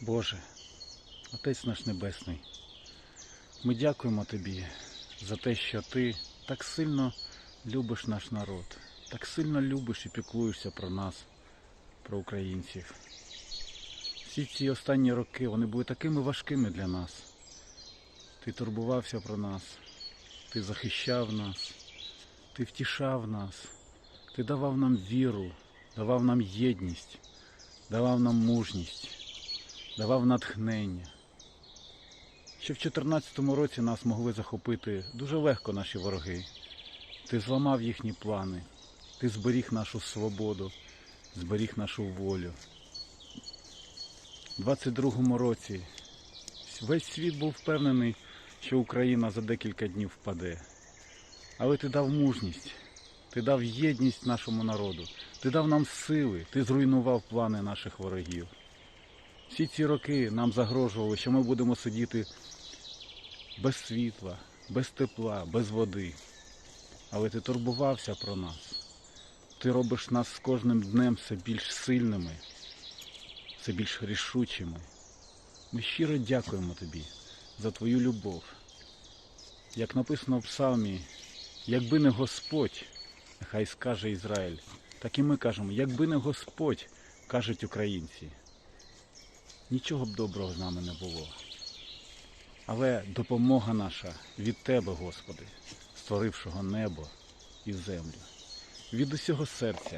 Боже, Отець наш Небесний, ми дякуємо Тобі за те, що Ти так сильно любиш наш народ, так сильно любиш і піклуєшся про нас, про українців. Всі ці останні роки вони були такими важкими для нас. Ти турбувався про нас, ти захищав нас, ти втішав нас, ти давав нам віру, давав нам єдність, давав нам мужність давав натхнення. Ще в 2014 році нас могли захопити дуже легко наші вороги. Ти зламав їхні плани, ти зберіг нашу свободу, зберіг нашу волю. У 22-му році весь світ був впевнений, що Україна за декілька днів впаде. Але ти дав мужність, ти дав єдність нашому народу, ти дав нам сили, ти зруйнував плани наших ворогів. Всі ці роки нам загрожували, що ми будемо сидіти без світла, без тепла, без води. Але ти турбувався про нас. Ти робиш нас з кожним днем все більш сильними, все більш рішучими. Ми щиро дякуємо тобі за твою любов. Як написано в псалмі, якби не Господь, нехай скаже Ізраїль, так і ми кажемо, якби не Господь, кажуть українці нічого б доброго з нами не було. Але допомога наша від Тебе, Господи, створившого небо і землю. Від усього серця